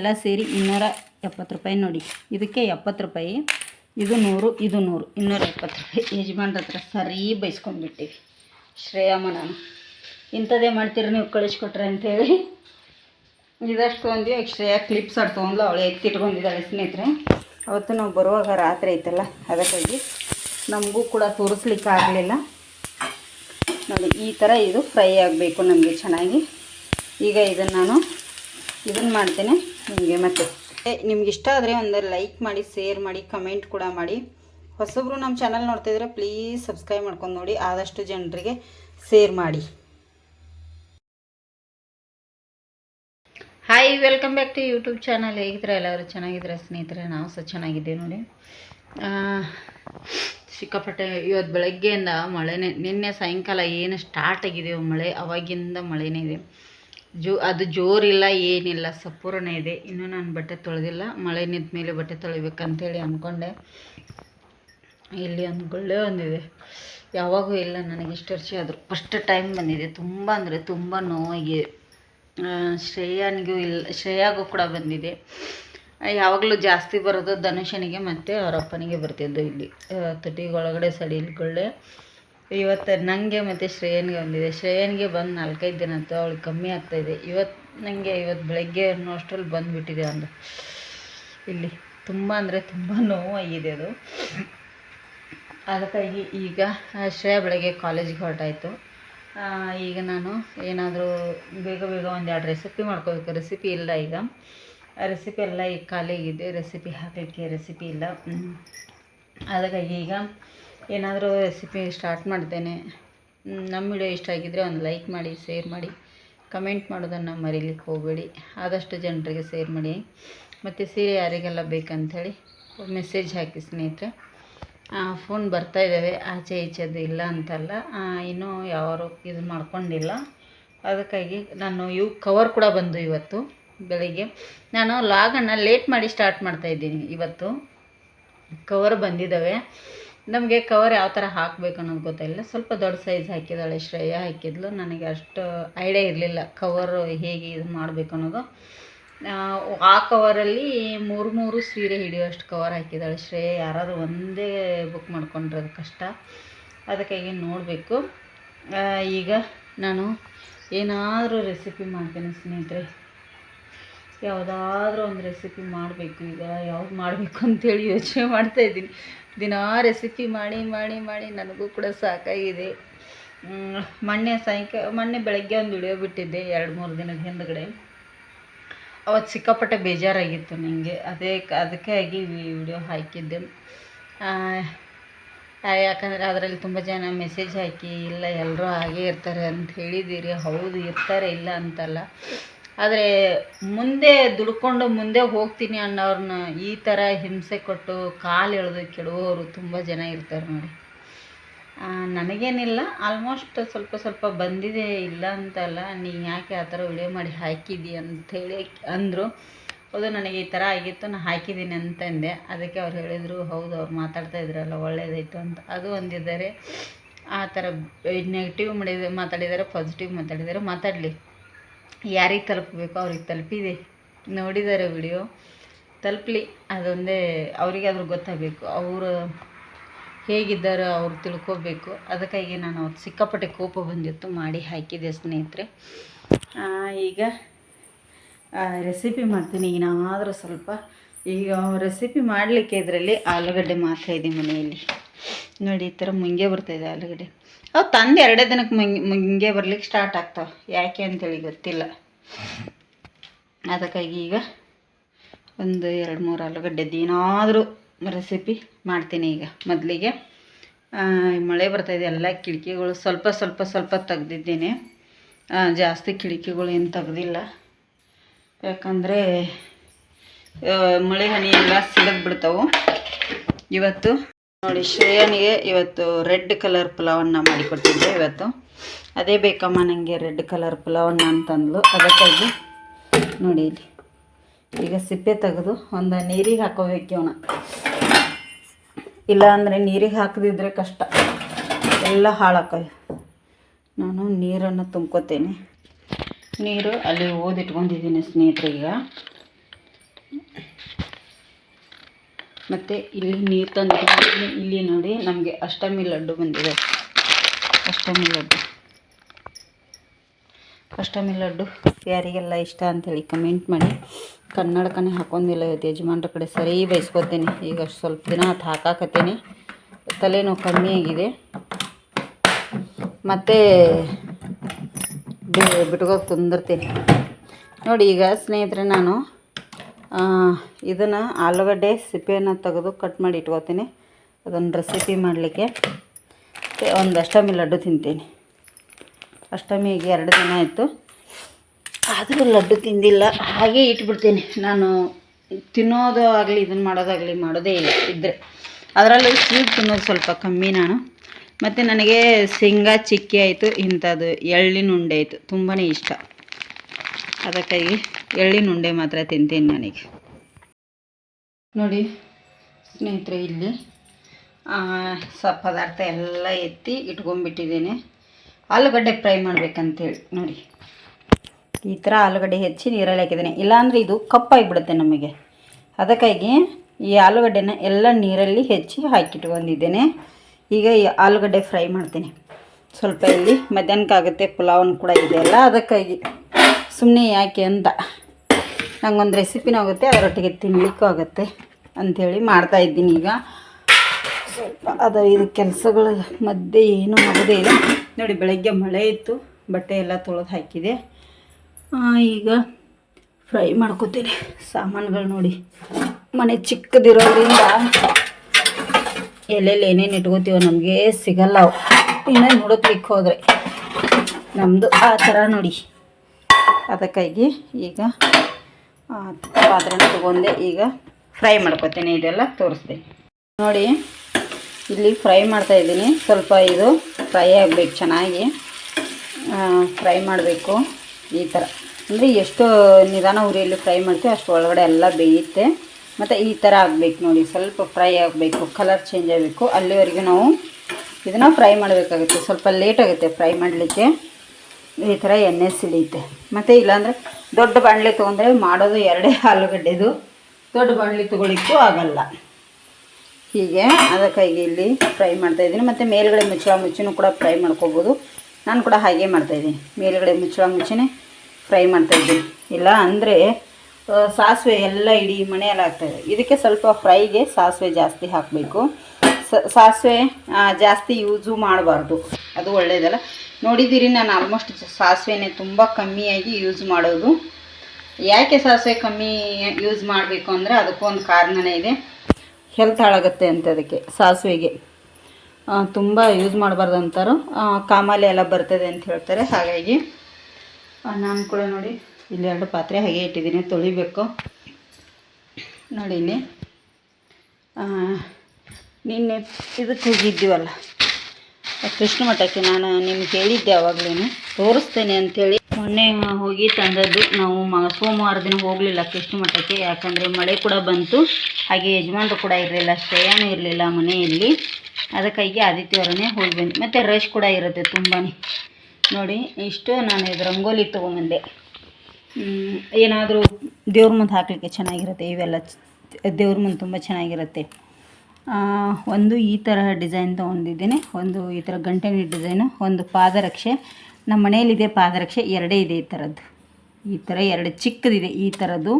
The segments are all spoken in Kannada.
ಎಲ್ಲ ಸೇರಿ ಇನ್ನೂರ ಎಪ್ಪತ್ತು ರೂಪಾಯಿ ನೋಡಿ. ಇದಕ್ಕೆ ಎಪ್ಪತ್ತು ರೂಪಾಯಿ, ಇದು ನೂರು ಇದು ನೂರು, ಇನ್ನೂರ ಎಪ್ಪತ್ತು ರೂಪಾಯಿ. ಯಜಮಾನ್ರ ಹತ್ರ ಸರಿ ಬೈಸ್ಕೊಂಡ್ಬಿಟ್ಟಿವಿ. ಶ್ರೇಯಮ್ಮ ನಾನು. ಇಂಥದ್ದೇ ಮಾಡ್ತೀರಿ ನೀವು ಕಳಿಸ್ಕೊಟ್ರೆ ಅಂತೇಳಿ. ಇದಷ್ಟು ಒಂದು ಈಗ ಶ್ರೇಯ ಕ್ಲಿಪ್ಸ್ ಆಡ್ ತೊಗೊಂಡ್ಲು, ಅವಳು ಎತ್ತಿಟ್ಕೊಂಡಿದ್ದಾಳೆ ಸ್ನೇಹಿತರೆ. ಅವತ್ತು ನಾವು ಬರುವಾಗ ರಾತ್ರಿ ಐತಲ್ಲ, ಅದಕ್ಕಾಗಿ ನಮಗೂ ಕೂಡ ತೋರಿಸ್ಲಿಕ್ಕೆ ಆಗಲಿಲ್ಲ. ನೋಡಿ, ಈ ಥರ ಇದು ಫ್ರೈ ಆಗಬೇಕು ನಮಗೆ ಚೆನ್ನಾಗಿ. ಈಗ ಇದನ್ನು ನಾನು ಇದನ್ನು ಮಾಡ್ತೇನೆ. ನಿಮಗೆ ಮತ್ತೆ. ನಿಮ್ಗೆ ಇಷ್ಟ ಆದರೆ ಒಂದು ಲೈಕ್ ಮಾಡಿ ಶೇರ್ ಮಾಡಿ ಕಮೆಂಟ್ ಕೂಡ ಮಾಡಿ. ಹೊಸಬ್ರು ನಮ್ಮ ಚಾನಲ್ ನೋಡ್ತಿದ್ರೆ ಪ್ಲೀಸ್ ಸಬ್ಸ್ಕ್ರೈಬ್ ಮಾಡ್ಕೊಂಡು ನೋಡಿ. ಆದಷ್ಟು ಜನರಿಗೆ ಶೇರ್ ಮಾಡಿ. Hi welcome back to YouTube channel ಹೇಗಿದ್ರೆ ಎಲ್ಲರೂ ಚೆನ್ನಾಗಿದ್ರೆ ಸ್ನೇಹಿತರೆ, ನಾವು ಸಹ ಚೆನ್ನಾಗಿದ್ದೇವೆ ನೋಡಿ. ಸಿಕ್ಕಾಪಟ್ಟೆ ಇವತ್ತು ಬೆಳಗ್ಗೆಯಿಂದ ಮಳೆನೇ, ನಿನ್ನೆ ಸಾಯಂಕಾಲ ಏನು ಸ್ಟಾರ್ಟ್ ಆಗಿದೆಯೋ ಮಳೆ, ಅವಾಗಿಂದ ಮಳೆನೇ ಇದೆ. ಜೋ ಅದು ಜೋರಿಲ್ಲ ಏನಿಲ್ಲ ಸಪೂರ್ಣ ಇದೆ. ಇನ್ನೂ ನಾನು ಬಟ್ಟೆ ತೊಳೆದಿಲ್ಲ. ಮಳೆ ನಿಂತ ಮೇಲೆ ಬಟ್ಟೆ ತೊಳಿಬೇಕಂತೇಳಿ ಅಂದ್ಕೊಂಡೆ. ಇಲ್ಲಿ ಒಂದು ಗುಳ್ಳೆ ಒಂದಿದೆ. ಯಾವಾಗೂ ಇಲ್ಲ ನನಗೆ ಇಷ್ಟು ವರ್ಷ ಆದರೂ. ಫಸ್ಟ್ ಟೈಮ್ ಬಂದಿದೆ. ತುಂಬ ಅಂದರೆ ತುಂಬ ನೋವಾಗಿದೆ ಶ್ರೇಯನಿಗೂ ಇಲ್ಲ ಶ್ರೇಯಾಗೂ ಕೂಡ ಬಂದಿದೆ. ಯಾವಾಗಲೂ ಜಾಸ್ತಿ ಬರೋದು ಧನುಷನಿಗೆ ಮತ್ತು ಅವರಪ್ಪನಿಗೆ ಬರ್ತಿದ್ದು ಇಲ್ಲಿ. ಆ, ತುಟಿಗೊಳಗಡೆ ಸಡಿಲ್ಗಳೇ ಇವತ್ತು ನನಗೆ ಮತ್ತು ಶ್ರೇಯನ್ಗೆ ಬಂದಿದೆ. ಶ್ರೇಯನ್ಗೆ ಬಂದು ನಾಲ್ಕೈದು ದಿನ ಆಯ್ತು, ಅವಳು ಕಮ್ಮಿ ಆಗ್ತಾಯಿದೆ ಇವತ್ತು ನನಗೆ ಇವತ್ತು ಬೆಳಗ್ಗೆ ಅನ್ನೋ ಅಷ್ಟರಲ್ಲಿ ಬಂದುಬಿಟ್ಟಿದೆ ಒಂದು ಇಲ್ಲಿ ತುಂಬ ಅಂದರೆ ತುಂಬ ನೋವಾಗಿದೆ ಅದು. ಅದಕ್ಕಾಗಿ ಈಗ ಶ್ರೇಯ ಬೆಳಗ್ಗೆ ಕಾಲೇಜಿಗೆ ಹೊರಟಾಯಿತು. ಈಗ ನಾನು ಏನಾದರೂ ಬೇಗ ಬೇಗ ಒಂದು ಎರಡು ರೆಸಿಪಿ ಮಾಡ್ಕೋಬೇಕು. ರೆಸಿಪಿ ಇಲ್ಲ ಈಗ. ರೆಸಿಪಿ ಎಲ್ಲ ಈಗ ಖಾಲಿಯಾಗಿದೆ ರೆಸಿಪಿ ಹಾಕಲಿಕ್ಕೆ ರೆಸಿಪಿ ಇಲ್ಲ. ಅದಕ್ಕಾಗಿ ಈಗ ಏನಾದರೂ ರೆಸಿಪಿ ಸ್ಟಾರ್ಟ್ ಮಾಡ್ತೇನೆ ನಮ್ಮ ವಿಡಿಯೋ ಇಷ್ಟ ಆಗಿದ್ದರೆ ಒಂದು ಲೈಕ್ ಮಾಡಿ ಶೇರ್ ಮಾಡಿ ಕಮೆಂಟ್ ಮಾಡೋದನ್ನು ಮರೀಲಿಕ್ಕೆ ಹೋಗಬೇಡಿ. ಆದಷ್ಟು ಜನರಿಗೆ ಶೇರ್ ಮಾಡಿ. ಮತ್ತು ಸೀರೆ ಯಾರಿಗೆಲ್ಲ ಬೇಕಂಥೇಳಿ ಮೆಸೇಜ್ ಹಾಕಿ ಸ್ನೇಹಿತರೆ. ಫೋನ್ ಬರ್ತಾ ಇದ್ದಾವೆ. ಆಚೆ ಈಚೆದು ಇಲ್ಲ ಅಂತಲ್ಲ. ಇನ್ನೂ ಯಾರು ಇದು ಮಾಡ್ಕೊಂಡಿಲ್ಲ. ಅದಕ್ಕಾಗಿ ನಾನು ಇವು ಕವರ್ ಕೂಡ ಬಂದು ಇವತ್ತು, ಬೆಳಿಗ್ಗೆ. ನಾನು ಲಾಗನ್ನು ಲೇಟ್ ಮಾಡಿ ಸ್ಟಾರ್ಟ್ ಮಾಡ್ತಾ ಇದ್ದೀನಿ ಇವತ್ತು. ಕವರ್ ಬಂದಿದ್ದಾವೆ. ನಮಗೆ ಕವರ್ ಯಾವ ಥರ ಹಾಕಬೇಕು ಅನ್ನೋದು ಗೊತ್ತಾಗಿಲ್ಲ ಸ್ವಲ್ಪ ದೊಡ್ಡ ಸೈಜ್ ಹಾಕಿದ್ದಾಳೆ ಶ್ರೇಯ ಹಾಕಿದ್ಲು. ನನಗೆ ಅಷ್ಟು ಐಡಿಯಾ ಇರಲಿಲ್ಲ ಕವರು ಹೇಗೆ ಇದು ಮಾಡಬೇಕು ಅನ್ನೋದು. ಆ, ಕವರಲ್ಲಿ ಮೂರು ಮೂರು ಸೀರೆ ಹಿಡಿಯೋಷ್ಟು ಕವರ್ ಹಾಕಿದ್ದಾಳೆ ಶ್ರೇಯ. ಯಾರಾದರೂ ಒಂದೇ ಬುಕ್ ಮಾಡ್ಕೊಂಡಿರೋದು ಕಷ್ಟ. ಅದಕ್ಕಾಗಿ ನೋಡಬೇಕು. ಈಗ ನಾನು ಏನಾದರೂ ರೆಸಿಪಿ ಮಾಡ್ತೇನೆ ಸ್ನೇಹಿತರೆ. ಯಾವುದಾದ್ರೂ ಒಂದು ರೆಸಿಪಿ ಮಾಡಬೇಕು ಈಗ. ಯಾವ್ದು ಮಾಡಬೇಕು ಅಂತೇಳಿ ಯೋಚನೆ ಮಾಡ್ತಾ ಇದ್ದೀನಿ. ದಿನಾ ರೆಸಿಪಿ ಮಾಡಿ ಮಾಡಿ ಮಾಡಿ ನನಗೂ ಕೂಡ ಸಾಕಾಗಿದೆ. ಮೊನ್ನೆ ಸಾಯಂಕಾಲ ಮೊನ್ನೆ ಬೆಳಗ್ಗೆ ಒಂದು ವಿಡಿಯೋ ಬಿಟ್ಟಿದ್ದೆ ಎರಡು, ಮೂರು ದಿನದ ಹಿಂದ್ಗಡೆ. ಅವತ್ತು ಸಿಕ್ಕಾಪಟ್ಟೆ ಬೇಜಾರಾಗಿತ್ತು ನನಗೆ ಅದೇ ಅದಕ್ಕೆ ಆಗಿ ವಿಡಿಯೋ ಹಾಕಿದ್ದೆ. ಯಾಕಂದರೆ ಅದರಲ್ಲಿ ತುಂಬ ಜನ ಮೆಸೇಜ್ ಹಾಕಿ, ಇಲ್ಲ ಎಲ್ಲರೂ ಹಾಗೇ ಇರ್ತಾರೆ ಅಂತ ಹೇಳಿದ್ದೀರಿ. ಹೌದು, ಇರ್ತಾರೆ, ಇಲ್ಲ ಅಂತಲ್ಲ. ಆದರೆ ಮುಂದೆ ದುಡ್ಕೊಂಡು ಮುಂದೆ ಹೋಗ್ತೀನಿ ಅನ್ನೋರನ್ನ ಈ ಥರ ಹಿಂಸೆ ಕೊಟ್ಟು ಕಾಲು ಎಳೆದು ಕೆಡುವವರು ತುಂಬ ಜನ ಇರ್ತಾರೆ ನೋಡಿ. ನನಗೇನಿಲ್ಲ ಆಲ್ಮೋಸ್ಟ್ ಸ್ವಲ್ಪ ಸ್ವಲ್ಪ ಬಂದಿದೆ, ಇಲ್ಲ ಅಂತಲ್ಲ ನೀ ಯಾಕೆ ಆ ಥರ ವಿಡಿಯೋ ಮಾಡಿ ಹಾಕಿದ್ದಿ ಅಂಥೇಳಿ ಅಂದರು. ಹೌದು, ನನಗೆ ಈ ಥರ ಆಗಿತ್ತು ನಾನು ಹಾಕಿದ್ದೀನಿ ಅಂತಂದೆ ಅದಕ್ಕೆ ಅವ್ರು ಹೇಳಿದರು, ಹೌದು, ಅವ್ರು ಮಾತಾಡ್ತಾ ಇದ್ರಲ್ಲ, ಒಳ್ಳೇದಾಯಿತು ಅಂತ. ಅದು ಒಂದಿದ್ದಾರೆ. ಆ ಥರ ನೆಗೆಟಿವ್ ಮಾಡಿದ, ಮಾತಾಡಿದ್ದಾರೆ ಪಾಸಿಟಿವ್ ಮಾತಾಡಿದ್ದಾರೆ, ಮಾತಾಡಲಿ. ಯಾರಿಗೆ ತಲುಪಬೇಕು? ಅವ್ರಿಗೆ ತಲುಪಿದೆ. ನೋಡಿದ್ದಾರೆ ವಿಡಿಯೋ ತಲುಪಲಿ. ಅದೊಂದೇ ಅವರಿಗಾದ್ರೂ ಗೊತ್ತಾಗಬೇಕು. ಅವರು ಹೇಗಿದ್ದಾರೆ ಅವ್ರು ತಿಳ್ಕೋಬೇಕು. ಅದಕ್ಕಾಗಿ ನಾನು ಅವತ್ತು ಸಿಕ್ಕಾಪಟ್ಟೆ ಕೋಪ ಬಂದಿತ್ತು. ಮಾಡಿ ಹಾಕಿದೆ ಸ್ನೇಹಿತರೆ. ಈಗ ರೆಸಿಪಿ ಮಾಡ್ತೀನಿ. ಏನಾದರೂ ಸ್ವಲ್ಪ. ಈಗ ರೆಸಿಪಿ ಮಾಡಲಿಕ್ಕೆ ಇದರಲ್ಲಿ ಆಲೂಗಡ್ಡೆ ಮಾತ್ರ ಇದೆ ಮನೆಯಲ್ಲಿ. ನೋಡಿ, ಈ ಥರ ಮುಂಗೆ ಬರ್ತಾಯಿದೆ ಆಲೂಗಡ್ಡೆ. ಅವು ತಂದು ಎರಡೇ ದಿನಕ್ಕೆ ಮುಂಗೆ ಮುಂಗೆ ಬರ್ಲಿಕ್ಕೆ ಸ್ಟಾರ್ಟ್ ಆಗ್ತಾವೆ. ಯಾಕೆ ಅಂತೇಳಿ ಗೊತ್ತಿಲ್ಲ. ಅದಕ್ಕಾಗಿ ಈಗ ಒಂದು ಎರಡು ಮೂರು ಆಲೂಗಡ್ಡೆ ಏನಾದರೂ ರೆಸಿಪಿ ಮಾಡ್ತೀನಿ ಈಗ ಮೊದಲಿಗೆ. ಮಳೆ ಬರ್ತಾಯಿದೆ ಎಲ್ಲ ಕಿಟಕಿಗಳು ಸ್ವಲ್ಪ ಸ್ವಲ್ಪ ಸ್ವಲ್ಪ ತೆಗ್ದಿದ್ದೇನೆ. ಜಾಸ್ತಿ ಕಿಟಕಿಗಳು ಏನು ತೆಗ್ದಿಲ್ಲ. ಯಾಕಂದರೆ ಮಳೆ ಹನಿ ಎಲ್ಲ ಸಿಲಕ್ ಬಿಡ್ತಾವೆ. ಇವತ್ತು ನೋಡಿ, ಶ್ರೇಯನಿಗೆ ಇವತ್ತು ರೆಡ್ ಕಲರ್ ಪಲಾವನ್ನ ಮಾಡಿಕೊಟ್ಟಿದ್ದೆ ಇವತ್ತು. ಅದೇ ಬೇಕಮ್ಮ ನನಗೆ ರೆಡ್ ಕಲರ್ ಪಲಾವನ್ನ ಅಂತಂದ್ಲು. ಅದಕ್ಕಾಗಿ ನೋಡಿ ಇಲ್ಲಿ. ಈಗ ಸಿಪ್ಪೆ ತೆಗೆದು ಒಂದು ನೀರಿಗೆ ಹಾಕೋಬೇಕು ಅವನ ಇಲ್ಲ ಅಂದರೆ ನೀರಿಗೆ ಹಾಕದಿದ್ರೆ ಕಷ್ಟ. ಎಲ್ಲ ಹಾಳಾಕಲ್ಲ ನಾನು ನೀರನ್ನು ತುಂಬ್ಕೋತೇನೆ. ನೀರು ಅಲ್ಲಿ ಓದಿಟ್ಕೊಂಡಿದ್ದೀನಿ ಸ್ನೇಹಿತರೆ ಈಗ ಮತ್ತು ಇಲ್ಲಿ ನೀರು ತಂದಿದ್ದೀನಿ ಇಲ್ಲಿ ನೋಡಿ ನಮಗೆ ಅಷ್ಟಮಿ ಲಡ್ಡು ಬಂದಿದೆ. ಅಷ್ಟಮಿ ಲಡ್ಡು. ಅಷ್ಟಮಿ ಲಡ್ಡು ಯಾರಿಗೆಲ್ಲ ಇಷ್ಟ ಅಂತೇಳಿ ಕಮೆಂಟ್ ಮಾಡಿ. ಕನ್ನಡಕನೇ ಹಾಕೊಂಡಿಲ್ಲ ಇವತ್ತು ಯಜಮಾನ್ರ ಕಡೆ. ಸರಿ ಬೈಸ್ಕೊತೀನಿ ಈಗ ಸ್ವಲ್ಪ ದಿನ ಅದು ಹಾಕಾಕತ್ತೀನಿ. ತಲೆನೋವು ಕಮ್ಮಿ ಆಗಿದೆ. ಮತ್ತು ಬಿಟ್ಕೋಗಿ ತಂದಿರ್ತೀನಿ ನೋಡಿ, ಈಗ ಸ್ನೇಹಿತರೆ ನಾನು ಇದನ್ನು ಆಲೂಗಡ್ಡೆ ಸಿಪ್ಪೆಯನ್ನು ತೆಗೆದು ಕಟ್ ಮಾಡಿ ಇಟ್ಕೋತೀನಿ. ಅದನ್ನು ರೆಸಿಪಿ ಮಾಡಲಿಕ್ಕೆ ಒಂದು ಅಷ್ಟಮಿ ಲಡ್ಡು ತಿಂತೀನಿ. ಅಷ್ಟಮಿಗೆ ಎರಡು ದಿನ ಆಯಿತು. ಆದರೂ ಲಡ್ಡು ತಿಂದಿಲ್ಲ. ಹಾಗೆ ಇಟ್ಬಿಡ್ತೀನಿ. ನಾನು ತಿನ್ನೋದು ಆಗಲಿ ಇದನ್ನು ಮಾಡೋದಾಗಲಿ ಮಾಡೋದೇ ಇಲ್ಲ ಇದ್ದರೆ ಅದರಲ್ಲೂ ಸ್ವೀಟ್ ತಿನ್ನೋದು ಸ್ವಲ್ಪ ಕಮ್ಮಿ ನಾನು. ಮತ್ತು ನನಗೆ ಶೇಂಗಾ ಚಿಕ್ಕಿ ಆಯಿತು, ಇಂಥದ್ದು ಎಳ್ಳಿನ ಉಂಡೆ ಆಯಿತು. ತುಂಬಾ ಇಷ್ಟ. ಅದಕ್ಕಾಗಿ ಎಳ್ಳಿನ ಉಂಡೆ ಮಾತ್ರ ತಿಂತೀನಿ ನನಗೆ. ನೋಡಿ ಸ್ನೇಹಿತರೆ, ಇಲ್ಲಿ ಸ ಪದಾರ್ಥ ಎಲ್ಲ ಎತ್ತಿ ಇಟ್ಕೊಂಡ್ಬಿಟ್ಟಿದ್ದೀನಿ ಆಲೂಗಡ್ಡೆ ಫ್ರೈ ಮಾಡ್ಬೇಕಂತೇಳಿ, ನೋಡಿ. ಈ ಥರ ಆಲೂಗಡ್ಡೆ ಹೆಚ್ಚಿ ನೀರಲ್ಲಿ ಹಾಕಿದ್ದೀನಿ. ಇಲ್ಲಾಂದರೆ ಇದು ಕಪ್ಪಾಗಿಬಿಡುತ್ತೆ ನಮಗೆ. ಅದಕ್ಕಾಗಿ ಈ ಆಲೂಗಡ್ಡೆನ ಎಲ್ಲ ನೀರಲ್ಲಿ ಹೆಚ್ಚಿ ಹಾಕಿಟ್ಕೊಂಡಿದ್ದೇನೆ. ಈಗ ಈ ಆಲೂಗಡ್ಡೆ ಫ್ರೈ ಮಾಡ್ತೀನಿ. ಸ್ವಲ್ಪ ಇಲ್ಲಿ ಮಧ್ಯಾಹ್ನಕ್ಕಾಗುತ್ತೆ, ಪುಲಾವನ್ ಕೂಡ ಇದೆಯಲ್ಲ ಅದಕ್ಕಾಗಿ. ಸುಮ್ಮನೆ ಯಾಕೆ ಅಂತ. ನಂಗೊಂದು ರೆಸಿಪಿನೂ ಆಗುತ್ತೆ, ಅದರೊಟ್ಟಿಗೆ ತಿನ್ನಲಿಕ್ಕೂ ಆಗುತ್ತೆ ಅಂಥೇಳಿ ಮಾಡ್ತಾಯಿದ್ದೀನಿ ಈಗ. ಸ್ವಲ್ಪ ಅದು ಇದು ಕೆಲಸಗಳ ಮಧ್ಯೆ ಏನೂ ಆಗೋದೇ ಇಲ್ಲ. ನೋಡಿ, ಬೆಳಗ್ಗೆ ಮಳೆ ಇತ್ತು, ಬಟ್ಟೆ ಎಲ್ಲ ತೊಳೆದು ಹಾಕಿದೆ. ಈಗ ಫ್ರೈ ಮಾಡ್ಕೋತೀನಿ ಸಾಮಾನುಗಳು ನೋಡಿ. ಮನೆ ಚಿಕ್ಕದಿರೋದ್ರಿಂದ ಎಲ್ಲೆಲ್ಲಿ ಏನೇನು ಇಟ್ಕೋತೀವೋ ನಮಗೆ ಸಿಗಲ್ಲ ಅವು. ಇನ್ನೂ ನೋಡೋದಕ್ಕೆ ಹೋದರೆ. ನಮ್ಮದು ಆ ಥರ ನೋಡಿ. ಅದಕ್ಕಾಗಿ ಈಗ ಪಾತ್ರೆನ ತಗೊಂಡೆ. ಈಗ ಫ್ರೈ ಮಾಡ್ಕೊತೀನಿ. ಇದೆಲ್ಲ ತೋರಿಸ್ದೆ. ನೋಡಿ, ಇಲ್ಲಿ ಫ್ರೈ ಮಾಡ್ತಾ ಇದ್ದೀನಿ. ಸ್ವಲ್ಪ ಇದು ಫ್ರೈ ಆಗಬೇಕು ಚೆನ್ನಾಗಿ. ಫ್ರೈ ಮಾಡಬೇಕು. ಈ ಥರ. ಅಂದರೆ ಎಷ್ಟು ನಿಧಾನ ಉರಿಯಲ್ಲಿ ಫ್ರೈ ಮಾಡ್ತೀವಿ ಅಷ್ಟು ಒಳಗಡೆ ಎಲ್ಲ ಬೇಯುತ್ತೆ. ಮತ್ತು ಈ ಥರ ಆಗಬೇಕು ನೋಡಿ. ಸ್ವಲ್ಪ ಫ್ರೈ ಆಗಬೇಕು. ಕಲರ್ ಚೇಂಜ್ ಆಗಬೇಕು. ಅಲ್ಲಿವರೆಗೂ ನಾವು ಇದನ್ನು ಫ್ರೈ ಮಾಡಬೇಕಾಗುತ್ತೆ. ಸ್ವಲ್ಪ ಲೇಟ್ ಆಗುತ್ತೆ ಫ್ರೈ ಮಾಡಲಿಕ್ಕೆ. ಈ ಥರ ಎಣ್ಣೆ ಸಿಡಿಯುತ್ತೆ ಮತ್ತು ಇಲ್ಲಾಂದರೆ ದೊಡ್ಡ ಬಾಣಲೆ ತೊಗೊಂಡ್ರೆ ಮಾಡೋದು ಎರಡೇ ಆಲೂಗಡ್ಡೆದು ದೊಡ್ಡ ಬಾಣಲೆ ತೊಗೊಳಿಕ್ಕೂ ಆಗಲ್ಲ. ಹೀಗೆ ಅದಕ್ಕಾಗಿ ಇಲ್ಲಿ ಫ್ರೈ ಮಾಡ್ತಾಯಿದ್ದೀನಿ ಮತ್ತು ಮೇಲುಗಡೆ ಮುಚ್ಚಳ ಮುಚ್ಚಿನೂ ಕೂಡ ಫ್ರೈ ಮಾಡ್ಕೋಬೋದು. ನಾನು ಕೂಡ ಹಾಗೆ ಮಾಡ್ತಾಯಿದ್ದೀನಿ ಮೇಲುಗಡೆ ಮುಚ್ಚಳ ಮುಚ್ಚಿನೇ ಫ್ರೈ ಮಾಡ್ತಾಯಿದ್ದೀನಿ ಇಲ್ಲ ಅಂದರೆ ಸಾಸಿವೆ ಎಲ್ಲ ಇಡೀ ಮನೆಯಲ್ಲಿ ಇದಕ್ಕೆ ಸ್ವಲ್ಪ ಫ್ರೈಗೆ ಸಾಸಿವೆ ಜಾಸ್ತಿ ಹಾಕಬೇಕು. ಸಾಸಿವೆ ಜಾಸ್ತಿ ಯೂಸು ಮಾಡಬಾರ್ದು. ಅದು ಒಳ್ಳೆಯದಲ್ಲ ನೋಡಿದ್ದೀರಿ, ನಾನು ಆಲ್ಮೋಸ್ಟ್ ಸಾಸಿವೆನೇ ತುಂಬ ಕಮ್ಮಿಯಾಗಿ ಯೂಸ್ ಮಾಡೋದು. ಯಾಕೆ ಸಾಸಿವೆ ಕಮ್ಮಿ ಯೂಸ್ ಮಾಡಬೇಕು ಅಂದರೆ ಅದಕ್ಕೂ ಒಂದು ಕಾರಣನೇ ಇದೆ. ಹೆಲ್ತ್ ಹಾಳಾಗುತ್ತೆ ಅಂತ ಅದಕ್ಕೆ, ಸಾಸಿವೆಗೆ. ತುಂಬ ಯೂಸ್ ಮಾಡಬಾರ್ದು ಅಂತಾರೋ ಕಾಮಾಲೆ ಎಲ್ಲ ಬರ್ತದೆ ಅಂತ ಹೇಳ್ತಾರೆ, ಹಾಗಾಗಿ ನಾನು ಕೂಡ ನೋಡಿ, ಇಲ್ಲಿ ಎರಡು ಪಾತ್ರೆ ಹಾಗೆ ಇಟ್ಟಿದ್ದೀನಿ, ತೊಳಿಬೇಕು. ನೋಡಿ ನಿನ್ನೆ ಇದಕ್ಕೆ ಹೋಗಿದ್ದೀವಲ್ಲ ಕೃಷ್ಣ ಮಠಕ್ಕೆ ನಾನು ನಿಮ್ಗೆ ಹೇಳಿದ್ದೆ ಅವಾಗಲೇ ತೋರಿಸ್ತೇನೆ ಅಂತೇಳಿ. ಮೊನ್ನೆ ಹೋಗಿ ತಂದದ್ದು ನಾವು ಮ ಸೋಮವಾರ ದಿನ ಹೋಗಲಿಲ್ಲ ಕೃಷ್ಣ ಮಠಕ್ಕೆ. ಯಾಕಂದರೆ ಮಳೆ ಕೂಡ ಬಂತು. ಹಾಗೆ ಯಜಮಾನರು ಕೂಡ ಇರಲಿಲ್ಲ, ಶ್ರೇಯಾನೂ ಇರಲಿಲ್ಲ ಮನೆಯಲ್ಲಿ. ಅದಕ್ಕಾಗಿ ಆದಿತ್ಯವಾರನೇ ಹೋಗಿ ಬಂದು ಮತ್ತು ರಶ್ ಕೂಡ ಇರುತ್ತೆ ತುಂಬಾ ನೋಡಿ, ಇಷ್ಟು ನಾನು ಇದು ರಂಗೋಲಿ ತೊಗೊಂಬಂದೆ. ಏನಾದರೂ ದೇವ್ರ ಮುಂದೆ ಹಾಕಲಿಕ್ಕೆ ಚೆನ್ನಾಗಿರುತ್ತೆ ಇವೆಲ್ಲ. ದೇವ್ರ ಮುಂದೆ ತುಂಬ ಚೆನ್ನಾಗಿರುತ್ತೆ. ಒಂದು ಈ ಥರ ಡಿಸೈನ್ ತೊಗೊಂಡಿದ್ದೀನಿ. ಒಂದು ಈ ಥರ ಗಂಟೆನ ಡಿಸೈನು ಒಂದು ಪಾದರಕ್ಷೆ. ನಮ್ಮ ಮನೆಯಲ್ಲಿದೆ ಪಾದರಕ್ಷೆ ಎರಡೇ ಇದೆ ಈ ಥರದ್ದು ಈ ಥರ ಎರಡು ಚಿಕ್ಕದಿದೆ ಈ ಥರದ್ದು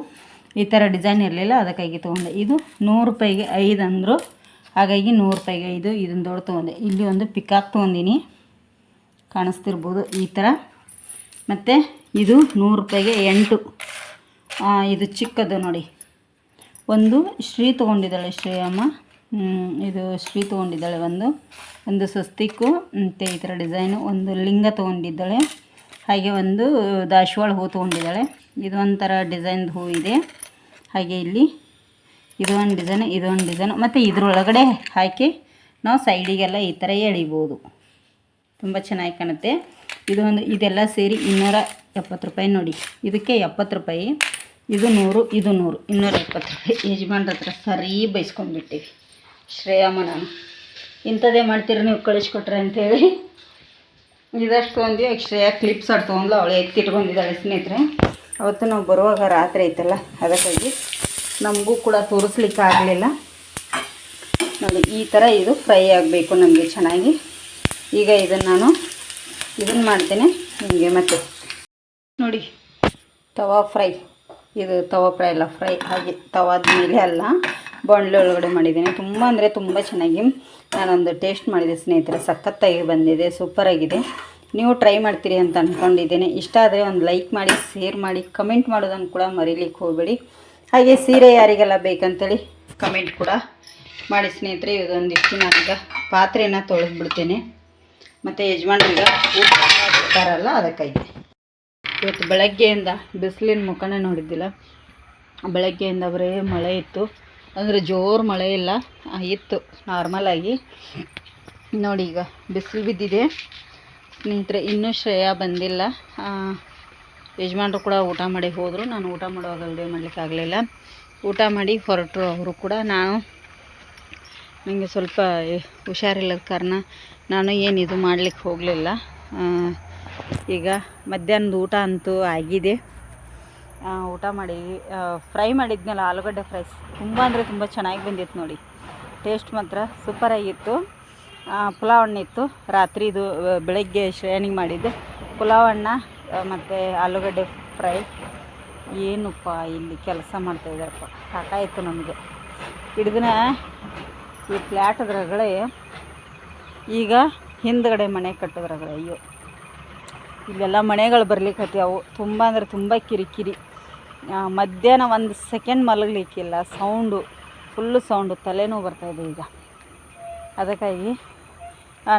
ಈ ಥರ ಡಿಸೈನ್ ಇರಲಿಲ್ಲ ಅದಕ್ಕಾಗಿ ತೊಗೊಂಡೆ. ಇದು ನೂರು ರೂಪಾಯಿಗೆ ಐದು ಅಂದರು. ಹಾಗಾಗಿ ನೂರು ರೂಪಾಯಿಗೆ ಐದು ಇದನ್ನು ದೊಡ್ಡ ತೊಗೊಂಡೆ. ಇಲ್ಲಿ ಒಂದು ಪಿಕಾಕ್ ತೊಗೊಂಡಿನಿ. ಕಾಣಿಸ್ತಿರ್ಬೋದು ಈ ಥರ ಮತ್ತು ಇದು ನೂರು ರೂಪಾಯಿಗೆ ಎಂಟು. ಇದು ಚಿಕ್ಕದು ನೋಡಿ. ಒಂದು ಶ್ರೀ ತೊಗೊಂಡಿದ್ದಾಳೆ ಶ್ರೀ ಹ್ಮ್, ಇದು ಶ್ರೀ ತೊಗೊಂಡಿದ್ದಾಳೆ ಒಂದು. ಒಂದು ಸ್ವಸ್ತಿಕ್ಕು, ಮತ್ತು ಈ ಥರ ಡಿಸೈನು, ಒಂದು ಲಿಂಗ ತೊಗೊಂಡಿದ್ದಾಳೆ. ಹಾಗೆ ಒಂದು ದಾಶವಾಳ ಹೂ ತೊಗೊಂಡಿದ್ದಾಳೆ. ಇದು ಒಂಥರ ಡಿಸೈನ್ದು ಹೂ ಇದೆ. ಹಾಗೆ ಇಲ್ಲಿ ಇದು ಒಂದು ಡಿಸೈನ್ ಇದು ಒಂದು ಡಿಸೈನ್. ಮತ್ತು ಇದರೊಳಗಡೆ ಹಾಕಿ ನಾವು ಸೈಡಿಗೆಲ್ಲ ಈ ಥರ ಎಳಿಬೋದು. ತುಂಬ ಚೆನ್ನಾಗಿ ಕಾಣುತ್ತೆ. ಇದು ಒಂದು, ಇದೆಲ್ಲ ಸೇರಿ ಇನ್ನೂರ ಎಪ್ಪತ್ತು ರೂಪಾಯಿ ನೋಡಿ. ಇದಕ್ಕೆ ಎಪ್ಪತ್ತು ರೂಪಾಯಿ. ಇದು ನೂರು ಇದು ನೂರು. ಇನ್ನೂರ ಎಪ್ಪತ್ತು ರೂಪಾಯಿ. ಯಜಮಾನ್ರ ಹತ್ರ ಸರಿ ಬೈಸ್ಕೊಂಡ್ಬಿಟ್ಟಿವಿ. ಶ್ರೇಯಮ್ಮ ನಾನು. ಇಂಥದ್ದೇ ಮಾಡ್ತೀರಿ ನೀವು ಕಳಿಸ್ಕೊಟ್ರೆ ಅಂಥೇಳಿ ಇದಷ್ಟು ಒಂದು ಶ್ರೇಯ ಕ್ಲಿಪ್ಸ್ ಆಡ್ ತೊಗೊಂಡ್ಲ, ಅವಳು ಎತ್ತಿಟ್ಕೊಂಡಿದ್ದಾಳೆ ಸ್ನೇಹಿತರೆ. ಅವತ್ತು ನಾವು ಬರುವಾಗ ರಾತ್ರಿ ಐತಲ್ಲ, ಅದಕ್ಕಾಗಿ ನಮಗೂ ಕೂಡ ತೋರಿಸ್ಲಿಕ್ಕೆ ಆಗಲಿಲ್ಲ. ನೋಡಿ, ಈ ಥರ ಇದು ಫ್ರೈ ಆಗಬೇಕು ನಮಗೆ ಚೆನ್ನಾಗಿ. ಈಗ ಇದನ್ನು ನಾನು ಇದನ್ನು ಮಾಡ್ತೇನೆ, ನಿಮಗೆ ಮತ್ತೆ. ನೋಡಿ, ತವಾ ಫ್ರೈ. ಇದು ತವ ಫ್ರೈ ಅಲ್ಲ, ಫ್ರೈ ಹಾಗೆ ತವಾದ ಮೇಲೆ ಅಲ್ಲ, ಬಾಣಲೆ ಒಳಗಡೆ ಮಾಡಿದ್ದೀನಿ. ತುಂಬ ಅಂದರೆ ತುಂಬ ಚೆನ್ನಾಗಿ ನಾನೊಂದು ಟೇಸ್ಟ್ ಮಾಡಿದೆ ಸ್ನೇಹಿತರೆ, ಸಖತ್ತಾಗಿ ಬಂದಿದೆ ಸೂಪರಾಗಿದೆ ನೀವು ಟ್ರೈ ಮಾಡ್ತೀರಿ ಅಂತ ಅಂದ್ಕೊಂಡಿದ್ದೀನಿ ಇಷ್ಟ ಆದರೆ ಒಂದು ಲೈಕ್ ಮಾಡಿ ಶೇರ್ ಮಾಡಿ ಕಮೆಂಟ್ ಮಾಡೋದನ್ನು ಕೂಡ ಮರೀಲಿಕ್ಕೆ ಹೋಗಬೇಡಿ. ಹಾಗೆ ಸೀರೆ ಯಾರಿಗೆಲ್ಲ ಬೇಕಂತೇಳಿ ಕಮೆಂಟ್ ಕೂಡ ಮಾಡಿ ಸ್ನೇಹಿತರೆ. ಇದೊಂದಿಷ್ಟು ನಾನೀಗ ಪಾತ್ರೆನ ತೊಳೆದ್ಬಿಡ್ತೇನೆ. ಮತ್ತು ಯಜಮಾನ್ರಿಗೆ ಊಟ ಅದಕ್ಕಾಗಿ. ಇವತ್ತು ಬೆಳಗ್ಗೆಯಿಂದ ಬಿಸಿಲಿನ ಮುಖನೇ ನೋಡಿದ್ದಿಲ್ಲ. ಬೆಳಗ್ಗೆಯಿಂದ ಬರೀ ಮಳೆ ಇತ್ತು. ಅಂದರೆ ಜೋರು ಮಳೆ ಇಲ್ಲ. ಇತ್ತು. ನಾರ್ಮಲಾಗಿ ನೋಡಿ ಈಗ ಬಿಸಿಲು ಬಿದ್ದಿದೆ. ಸ್ನೇಹಿತರೆ, ಇನ್ನೂ ಶ್ರೇಯ ಬಂದಿಲ್ಲ. ಯಜಮಾನರು ಕೂಡ ಊಟ ಮಾಡಿ ಹೋದರು. ನಾನು ಊಟ ಮಾಡುವಾಗ ವಿಡಿಯೋ ಮಾಡಲಿಕ್ಕಾಗಲಿಲ್ಲ ಊಟ ಮಾಡಿ ಹೊರಟರು ಅವರು ಕೂಡ. ನಾನು ನನಗೆ ಸ್ವಲ್ಪ ಹುಷಾರಿಲ್ಲದ ಕಾರಣ ನಾನು ಏನು ಇದು ಮಾಡಲಿಕ್ಕೆ ಹೋಗಲಿಲ್ಲ. ಈಗ ಮಧ್ಯಾಹ್ನದ ಊಟ ಅಂತೂ ಆಗಿದೆ. ಊಟ ಮಾಡಿ ಫ್ರೈ ಮಾಡಿದ್ನಲ್ಲ, ಆಲೂಗಡ್ಡೆ ಫ್ರೈ ತುಂಬ ಅಂದರೆ ತುಂಬ ಚೆನ್ನಾಗಿ ಬಂದಿತ್ತು ನೋಡಿ. ಟೇಸ್ಟ್ ಮಾತ್ರ ಸೂಪರಾಗಿತ್ತು ಆಗಿತ್ತು. ಪುಲಾವ್ ಹಣ್ಣು ಇತ್ತು. ರಾತ್ರಿದು ಇದು ಬೆಳಗ್ಗೆ ಶ್ರೇಣಿಗೆ ಮಾಡಿದ್ದು. ಪುಲಾವ್ ಹಣ್ಣ ಮತ್ತು ಆಲೂಗಡ್ಡೆ ಫ್ರೈ. ಏನಪ್ಪ ಇಲ್ಲಿ ಕೆಲಸ ಮಾಡ್ತಾಯಿದ್ದಾರಪ್ಪ ಸಾಕಾಯಿತು ನಮಗೆ. ಹಿಡ್ದಿನ ಈ ಫ್ಲ್ಯಾಟ್ದ್ರಗಳೇ ಈಗ ಹಿಂದ್ಗಡೆ ಮನೆ ಕಟ್ಟಿದ್ರಗಳೇ, ಅಯ್ಯೋ. ಇಲ್ಲೆಲ್ಲ ಮನೆಗಳು ಬರ್ಲಿಕ್ಕತ್ಯಾವು ತುಂಬ ಅಂದರೆ ತುಂಬ ಕಿರಿಕಿರಿ. ಮಧ್ಯಾಹ್ನ ಒಂದು ಸೆಕೆಂಡ್ ಮಲಗಲಿಕ್ಕಿಲ್ಲ. ಸೌಂಡು ಫುಲ್ಲು ಸೌಂಡು ತಲೆನೋವು ಬರ್ತಾಯಿದೆ ಈಗ. ಅದಕ್ಕಾಗಿ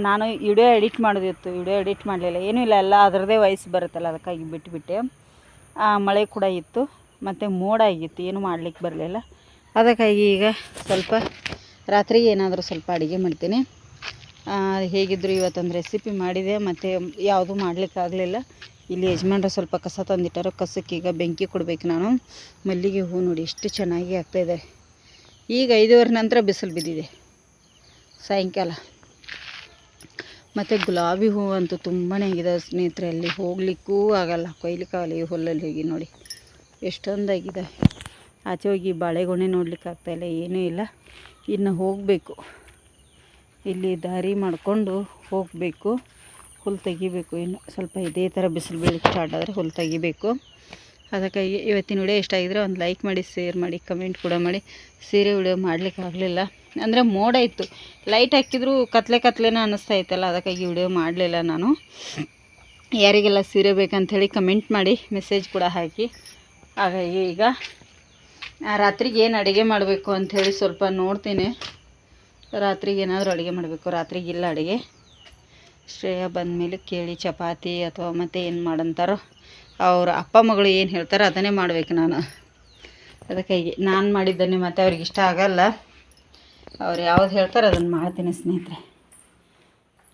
ನಾನು ವಿಡಿಯೋ ಎಡಿಟ್ ಮಾಡೋದಿತ್ತು ವಿಡಿಯೋ ಎಡಿಟ್ ಮಾಡಲಿಲ್ಲ. ಏನೂ ಇಲ್ಲ, ಎಲ್ಲ ಅದರದೇ ವಯಸ್ಸು ಬರುತ್ತಲ್ಲ, ಅದಕ್ಕಾಗಿ ಬಿಟ್ಟುಬಿಟ್ಟೆ ಮಳೆ ಕೂಡ ಇತ್ತು. ಮತ್ತು ಮೋಡ ಆಗಿತ್ತು. ಏನು ಮಾಡಲಿಕ್ಕೆ ಬರಲಿಲ್ಲ. ಅದಕ್ಕಾಗಿ ಈಗ ಸ್ವಲ್ಪ ರಾತ್ರಿಗೆ ಏನಾದರೂ ಸ್ವಲ್ಪ ಅಡುಗೆ ಮಾಡ್ತೀನಿ. ಹೇಗಿದ್ದರೂ ಇವತ್ತೊಂದು ರೆಸಿಪಿ ಮಾಡಿದೆ, ಮತ್ತು ಯಾವುದೂ ಮಾಡಲಿಕ್ಕಾಗಲಿಲ್ಲ ಇಲ್ಲಿ ಯಜಮಾನ್ರು ಸ್ವಲ್ಪ ಕಸ ತಂದಿಟ್ಟಾರೋ, ಕಸಕ್ಕೆ ಈಗ ಬೆಂಕಿ ಕೊಡ್ಬೇಕು ನಾನು. ಮಲ್ಲಿಗೆ ಹೂ ನೋಡಿ ಎಷ್ಟು ಚೆನ್ನಾಗಿ ಆಗ್ತಾಯಿದೆ ಈಗ ಐದುವರೆ ನಂತರ ಬಿಸಿಲು ಬಿದ್ದಿದೆ. ಸಾಯಂಕಾಲ. ಮತ್ತು ಗುಲಾಬಿ ಹೂ ಅಂತೂ ತುಂಬಾ ಆಗಿದೆ ಸ್ನೇಹಿತರೆ, ಅಲ್ಲಿ ಹೋಗ್ಲಿಕ್ಕೂ ಆಗಲ್ಲ. ಕೊಯ್ಲಿಕ್ಕಾಗಲ್ಲ ಈ ಹೊಲಲ್ಲಿ ಹೋಗಿ ನೋಡಿ. ಎಷ್ಟೊಂದಾಗಿದೆ. ಆಚೆ ಹೋಗಿ ಬಾಳೆಗೊನೆ ನೋಡ್ಲಿಕ್ಕೆ ಆಗ್ತಾಯಿಲ್ಲ ಏನೂ ಇಲ್ಲ. ಇನ್ನು ಹೋಗಬೇಕು. ಇಲ್ಲಿ ದಾರಿ ಮಾಡಿಕೊಂಡು ಹೋಗಬೇಕು. ಹುಲ್ಲು ತೆಗಿಬೇಕು. ಇನ್ನು ಸ್ವಲ್ಪ ಇದೇ ಥರ ಬಿಸಿಲು ಬೀಳಕ್ಕೆ ಸ್ಟಾರ್ಟ್ ಆದರೆ ಹುಲ್ಲು ತೆಗಿಬೇಕು. ಅದಕ್ಕಾಗಿ ಇವತ್ತಿನ ವಿಡಿಯೋ ಇಷ್ಟ ಆಗಿದ್ರೆ ಒಂದು ಲೈಕ್ ಮಾಡಿ, ಶೇರ್ ಮಾಡಿ, ಕಮೆಂಟ್ ಕೂಡ ಮಾಡಿ. ಸೀರೆ ವಿಡಿಯೋ ಮಾಡಲಿಕ್ಕೆ ಆಗಲಿಲ್ಲ. ಅಂದರೆ ಮೋಡ ಇತ್ತು. ಲೈಟ್ ಹಾಕಿದ್ರು ಕತ್ಲೆ ಕತ್ಲೇನ ಅನ್ನಿಸ್ತಾ ಇತ್ತಲ್ಲ, ಅದಕ್ಕಾಗಿ ವಿಡಿಯೋ ಮಾಡಲಿಲ್ಲ ನಾನು. ಯಾರಿಗೆಲ್ಲ ಸೀರೆ ಬೇಕಂಥೇಳಿ ಕಮೆಂಟ್ ಮಾಡಿ, ಮೆಸೇಜ್ ಕೂಡ ಹಾಕಿ. ಹಾಗಾಗಿ ಈಗ ರಾತ್ರಿಗೆ ಏನು ಅಡುಗೆ ಮಾಡಬೇಕು ಅಂಥೇಳಿ ಸ್ವಲ್ಪ ನೋಡ್ತೀನಿ. ರಾತ್ರಿಗೆ ಏನಾದರೂ ಅಡುಗೆ ಮಾಡಬೇಕು ರಾತ್ರಿಗೆ ಇಲ್ಲ ಅಡುಗೆ. ಶ್ರೇಯ ಬಂದಮೇಲೆ ಕೇಳಿ ಚಪಾತಿ ಅಥವಾ ಮತ್ತೆ ಏನು ಮಾಡಂತಾರೋ, ಅವ್ರ ಅಪ್ಪ ಮಗಳು ಏನು ಹೇಳ್ತಾರೋ ಅದನ್ನೇ ಮಾಡಬೇಕು ನಾನು. ಅದಕ್ಕಾಗಿ ನಾನು ಮಾಡಿದ್ದನ್ನೇ ಮತ್ತೆ ಅವ್ರಿಗೆ ಇಷ್ಟ ಆಗಲ್ಲ. ಅವ್ರು ಯಾವ್ದು ಹೇಳ್ತಾರೋ ಅದನ್ನು ಮಾಡ್ತೀನಿ ಸ್ನೇಹಿತರೆ.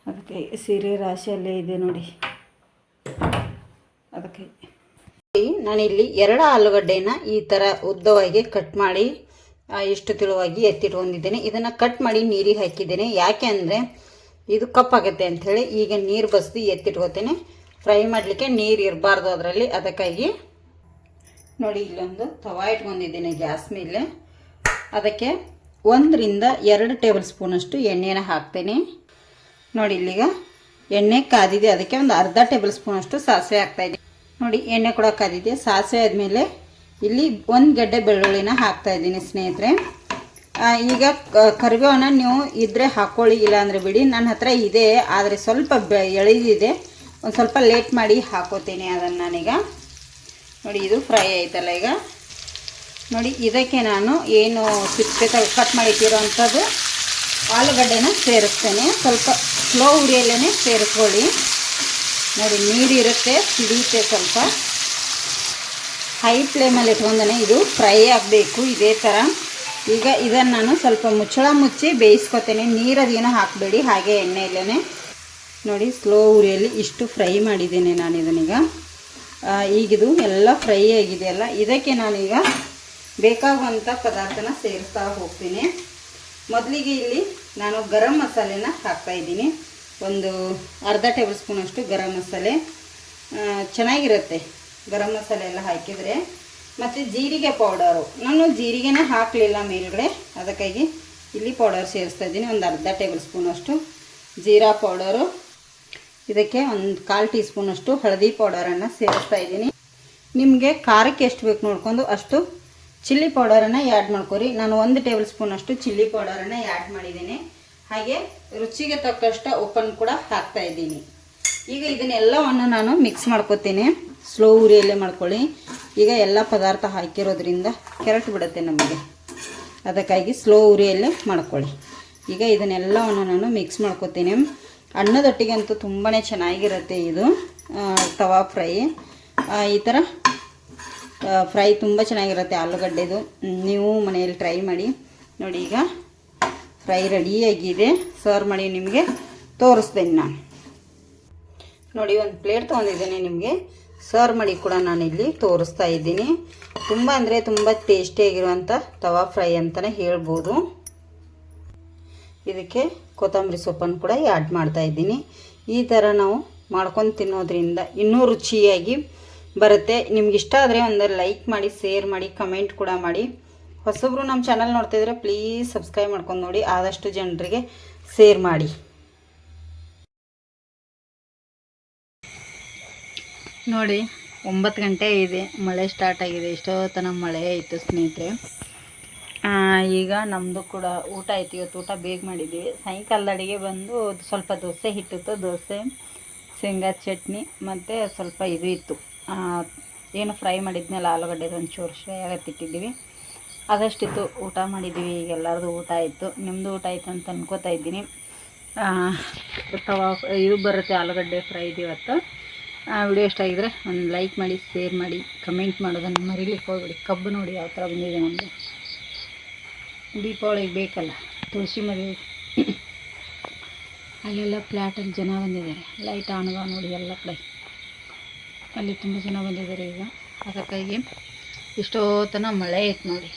ಅದಕ್ಕೆ ಸೀರೆ ರಾಶಿಯಲ್ಲೇ ಇದೆ ನೋಡಿ. ಅದಕ್ಕೆ ನಾನಿಲ್ಲಿ ಎರಡು ಆಲೂಗಡ್ಡೆನ ಈ ಥರ ಉದ್ದವಾಗಿ ಕಟ್ ಮಾಡಿ ಇಷ್ಟು ತಿಳುವಾಗಿ ಎತ್ತಿಟ್ಕೊಂಡಿದ್ದೇನೆ ಇದನ್ನು ಕಟ್ ಮಾಡಿ ನೀರಿಗೆ ಹಾಕಿದ್ದೇನೆ. ಯಾಕೆ ಅಂದರೆ ಇದು ಕಪ್ಪಾಗುತ್ತೆ ಅಂಥೇಳಿ ಈಗ ನೀರು ಬಸ್ದು ಎತ್ತಿಟ್ಕೋತೇನೆ ಫ್ರೈ ಮಾಡಲಿಕ್ಕೆ ನೀರು ಇರಬಾರ್ದು ಅದರಲ್ಲಿ. ಅದಕ್ಕಾಗಿ ನೋಡಿ, ಇಲ್ಲೊಂದು ತವಾ ಇಟ್ಕೊಂಡಿದ್ದೇನೆ ಗ್ಯಾಸ್ ಮೇಲೆ. ಅದಕ್ಕೆ ಒಂದರಿಂದ ಎರಡು ಟೇಬಲ್ ಸ್ಪೂನಷ್ಟು ಎಣ್ಣೆನ ಹಾಕ್ತೇನೆ. ನೋಡಿ, ಇಲ್ಲಿಗ ಎಣ್ಣೆ ಕಾದಿದೆ. ಅದಕ್ಕೆ ಒಂದು ಅರ್ಧ ಟೇಬಲ್ ಸ್ಪೂನಷ್ಟು ಸಾಸಿವೆ ಹಾಕ್ತಾಯಿದ್ದೆ ನೋಡಿ, ಎಣ್ಣೆ ಕೂಡ ಕಾದಿದೆ. ಸಾಸಿವೆ ಆದಮೇಲೆ ಇಲ್ಲಿ ಒಂದು ಗಡ್ಡೆ ಬೆಳ್ಳುಳ್ಳಿನ ಹಾಕ್ತಾ ಇದ್ದೀನಿ ಸ್ನೇಹಿತರೆ. ಈಗ ಕ- ಕರಿಬೇವನ್ನ ನೀವು ಇದ್ದರೆ ಹಾಕ್ಕೊಳ್ಳಿ ಇಲ್ಲಾಂದರೆ ಬಿಡಿ. ನನ್ನ ಹತ್ರ ಇದೆ, ಆದರೆ ಸ್ವಲ್ಪ ಬೆ ಎಳೆದಿದೆ. ಒಂದು ಸ್ವಲ್ಪ ಲೇಟ್ ಮಾಡಿ ಹಾಕೋತೀನಿ ಅದನ್ನು ನಾನೀಗ. ನೋಡಿ, ಇದು ಫ್ರೈ ಆಯ್ತಲ್ಲ ಈಗ. ನೋಡಿ, ಇದಕ್ಕೆ ನಾನು ಏನು ಸಿಪ್ಪೆ ಕಟ್ ಮಾಡಿಟ್ಟಿರೋ ಅಂಥದ್ದು ಆಲೂಗಡ್ಡೆನ ಸೇರಿಸ್ತೇನೆ. ಸ್ವಲ್ಪ ಸ್ಲೋ ಉರಿಯಲ್ಲೇ ಸೇರಿಸ್ಕೊಳ್ಳಿ ನೋಡಿ ನೀರಿರುತ್ತೆ ಸಿಡಿಯುತ್ತೆ ಸ್ವಲ್ಪ. ಹೈ ಫ್ಲೇಮಲ್ಲಿ ಇಟ್ಕೊಂಡೇ ಇದು ಫ್ರೈ ಆಗಬೇಕು ಇದೇ ಥರ ಈಗ ಇದನ್ನು ನಾನು ಸ್ವಲ್ಪ ಮುಚ್ಚಳ ಮುಚ್ಚಿ ಬೇಯಿಸ್ಕೊತೇನೆ. ನೀರದೇನೋ ಹಾಕಬೇಡಿ, ಹಾಗೆ ಎಣ್ಣೆಯಲ್ಲೇ ನೋಡಿ ಸ್ಲೋ ಉರಿಯಲ್ಲಿ ಇಷ್ಟು ಫ್ರೈ ಮಾಡಿದ್ದೇನೆ ನಾನು ಇದನ್ನೀಗ. ಈಗಿದು ಎಲ್ಲ ಫ್ರೈ ಆಗಿದೆಯಲ್ಲ ಇದಕ್ಕೆ ನಾನೀಗ ಬೇಕಾಗುವಂಥ ಪದಾರ್ಥನ ಸೇರಿಸ್ತಾ ಹೋಗ್ತೀನಿ. ಮೊದಲಿಗೆ ಇಲ್ಲಿ ನಾನು ಗರಂ ಮಸಾಲೆನ ಹಾಕ್ತಾ ಇದ್ದೀನಿ. ಒಂದು ಅರ್ಧ ಟೇಬಲ್ ಸ್ಪೂನಷ್ಟು ಗರಂ ಮಸಾಲೆ. ಚೆನ್ನಾಗಿರುತ್ತೆ. ಗರಂ ಮಸಾಲೆ ಎಲ್ಲ ಹಾಕಿದರೆ, ಮತ್ತು ಜೀರಿಗೆ ಪೌಡರು. ನಾನು ಜೀರಿಗೆನೇ ಹಾಕಲಿಲ್ಲ ಮೇಲ್ಗಡೆ. ಅದಕ್ಕಾಗಿ ಇಲ್ಲಿ ಪೌಡರ್ ಸೇರಿಸ್ತಾ ಇದ್ದೀನಿ. ಒಂದು ಅರ್ಧ ಟೇಬಲ್ ಸ್ಪೂನಷ್ಟು ಜೀರಾ ಪೌಡರು. ಇದಕ್ಕೆ ಒಂದು ಕಾಲು ಟೀ ಸ್ಪೂನಷ್ಟು ಹಳದಿ ಪೌಡರನ್ನು ಸೇರಿಸ್ತಾ ಇದ್ದೀನಿ. ನಿಮಗೆ ಖಾರಕ್ಕೆ ಎಷ್ಟು ಬೇಕು ನೋಡ್ಕೊಂಡು ಅಷ್ಟು ಚಿಲ್ಲಿ ಪೌಡರನ್ನು ಆ್ಯಡ್ ಮಾಡ್ಕೊರಿ. ನಾನು ಒಂದು ಟೇಬಲ್ ಸ್ಪೂನಷ್ಟು ಚಿಲ್ಲಿ ಪೌಡರನ್ನು ಆ್ಯಡ್ ಮಾಡಿದ್ದೀನಿ. ಹಾಗೆ ರುಚಿಗೆ ತಕ್ಕಷ್ಟು ಉಪ್ಪನ್ನು ಕೂಡ ಹಾಕ್ತಾ ಇದ್ದೀನಿ. ಈಗ ಇದನ್ನೆಲ್ಲವನ್ನು ನಾನು ಮಿಕ್ಸ್ ಮಾಡ್ಕೋತೀನಿ. ಸ್ಲೋ ಉರಿಯಲ್ಲೇ ಮಾಡ್ಕೊಳ್ಳಿ. ಈಗ ಎಲ್ಲ ಪದಾರ್ಥ ಹಾಕಿರೋದ್ರಿಂದ ಕೆರೆಟ್ ಬಿಡುತ್ತೆ ನಮಗೆ. ಅದಕ್ಕಾಗಿ ಸ್ಲೋ ಉರಿಯಲ್ಲೇ ಮಾಡ್ಕೊಳ್ಳಿ. ಈಗ ಇದನ್ನೆಲ್ಲವನ್ನು ನಾನು ಮಿಕ್ಸ್ ಮಾಡ್ಕೋತೀನಿ. ಅನ್ನದೊಟ್ಟಿಗೆ ಅಂತೂ ತುಂಬಾ ಚೆನ್ನಾಗಿರುತ್ತೆ ಇದು. ತವಾ ಫ್ರೈ. ಈ ಥರ ಫ್ರೈ ತುಂಬ ಚೆನ್ನಾಗಿರುತ್ತೆ ಆಲೂಗಡ್ಡೆದು. ನೀವು ಮನೆಯಲ್ಲಿ ಟ್ರೈ ಮಾಡಿ. ನೋಡಿ ಈಗ ಫ್ರೈ ರೆಡಿಯಾಗಿದೆ ಸರ್ವ್ ಮಾಡಿ ನಿಮಗೆ ತೋರಿಸ್ತೇನೆ ನಾನು. ನೋಡಿ, ಒಂದು ಪ್ಲೇಟ್ ತೊಗೊಂಡಿದ್ದೀನಿ ನಿಮಗೆ. ಸರ್ವ್ ಮಾಡಿ ಕೂಡ ಇಲ್ಲಿ ತೋರಿಸ್ತಾ ಇದ್ದೀನಿ. ತುಂಬ ಅಂದರೆ ತುಂಬ ಟೇಸ್ಟಿಯಾಗಿರುವಂಥ ತವಾ ಫ್ರೈ ಅಂತಲೇ ಹೇಳ್ಬೋದು. ಇದಕ್ಕೆ ಕೊತ್ತಂಬರಿ ಸೊಪ್ಪನ್ನು ಕೂಡ ಆ್ಯಡ್ ಮಾಡ್ತಾ ಇದ್ದೀನಿ. ಈ ಥರ ನಾವು ಮಾಡ್ಕೊಂಡು ತಿನ್ನೋದ್ರಿಂದ ಇನ್ನೂ ರುಚಿಯಾಗಿ ಬರುತ್ತೆ. ನಿಮ್ಗೆ ಇಷ್ಟ ಆದರೆ ಒಂದು ಲೈಕ್ ಮಾಡಿ ಶೇರ್ ಮಾಡಿ ಕಮೆಂಟ್ ಕೂಡ ಮಾಡಿ. ಹೊಸಬ್ರು ನಮ್ಮ ಚಾನಲ್ ನೋಡ್ತಾಯಿದ್ರೆ ಪ್ಲೀಸ್ ಸಬ್ಸ್ಕ್ರೈಬ್ ಮಾಡ್ಕೊಂಡು ನೋಡಿ. ಆದಷ್ಟು ಜನರಿಗೆ ಶೇರ್ ಮಾಡಿ. ನೋಡಿ, ಒಂಬತ್ತು ಗಂಟೆ ಇದೆ ಮಳೆ ಸ್ಟಾರ್ಟ್ ಆಗಿದೆ. ಎಷ್ಟೋ ತನಕ ಮಳೆ ಇತ್ತು ಸ್ನೇಹಿತರೆ. ಈಗ ನಮ್ಮದು ಕೂಡ ಊಟ ಆಯ್ತು. ಇವತ್ತು ಊಟ ಬೇಗ ಮಾಡಿದ್ವಿ. ಸಾಯಂಕಾಲದ ಅಡುಗೆ ಬಂದು ಸ್ವಲ್ಪ ದೋಸೆ ಹಿಟ್ಟಿತ್ತು. ದೋಸೆ, ಶೇಂಗಾ ಚಟ್ನಿ ಮತ್ತು ಸ್ವಲ್ಪ ಇದು ಇತ್ತು. ಏನು ಫ್ರೈ ಮಾಡಿದ್ಮೇಲೆ ಆಲೂಗಡ್ಡೆದು ಒಂಚೂರು ಫ್ರೈ ಆಗತ್ತಿಟ್ಟಿದ್ದೀವಿ ಅದಷ್ಟಿತ್ತು ಊಟ ಮಾಡಿದ್ದೀವಿ. ಈಗ ಎಲ್ಲರದು ಊಟ ಆಯಿತು. ನಿಮ್ಮದು ಊಟ ಆಯಿತು ಅಂತ ಅನ್ಕೋತಾ ಇದ್ದೀನಿ. ತವಾ ಇದು ಬರುತ್ತೆ. ಆಲೂಗಡ್ಡೆ ಫ್ರೈ ಇದು ಇವತ್ತು ವಿಡಿಯೋ ಇಷ್ಟ ಆಗಿದ್ರೆ ಒಂದು ಲೈಕ್ ಮಾಡಿ, ಶೇರ್ ಮಾಡಿ, ಕಮೆಂಟ್ ಮಾಡೋದನ್ನು ಮರೀಲಿಕ್ಕೆ ಹೋಗ್ಬೇಡಿ. ಕಬ್ಬು ನೋಡಿ ಯಾವ ಥರ ಬಂದಿದೆ ನಮ್ಮದು ದೀಪಾವಳಿಗೆ ಬೇಕಲ್ಲ, ತುಳಸಿ ಮದುವೆ ಅಲ್ಲೆಲ್ಲ ಫ್ಲ್ಯಾಟಲ್ಲಿ ಜನ ಬಂದಿದ್ದಾರೆ. ಲೈಟ್ ಅದಾವ ನೋಡಿ ಎಲ್ಲ ಕಡೆ. ಅಲ್ಲಿ ತುಂಬ ಜನ ಬಂದಿದ್ದಾರೆ ಈಗ. ಅದಕ್ಕಾಗಿ ಎಷ್ಟೋ ತನ ಮಳೆ ಐತೆ ನೋಡಿ.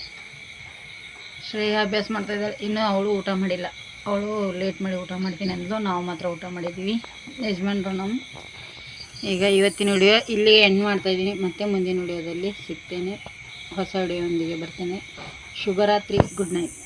ಶ್ರೇಯ ಅಭ್ಯಾಸ ಮಾಡ್ತಾ ಇದ್ದಾಳೆ. ಇನ್ನೂ ಅವಳು ಊಟ ಮಾಡಿಲ್ಲ. ಅವಳು ಲೇಟ್ ಮಾಡಿ ಊಟ ಮಾಡ್ತೀನಿ ಅಂದ್ಲು. ನಾವು ಮಾತ್ರ ಊಟ ಮಾಡಿದ್ದೀವಿ ಯಜಮಾನ್ರು ನಮ್ಮ ಈಗ ಇವತ್ತಿನ ವಿಡಿಯೋ ಇಲ್ಲಿಗೆ ಎಂಡ್ ಮಾಡ್ತಾಯಿದ್ದೀನಿ ಮತ್ತೆ ಮುಂದಿನ ವಿಡಿಯೋದಲ್ಲಿ ಸಿಗ್ತೇನೆ. ಹೊಸ ವಿಡಿಯೋದೊಂದಿಗೆ ಬರ್ತೇನೆ. ಶುಭರಾತ್ರಿ. Good night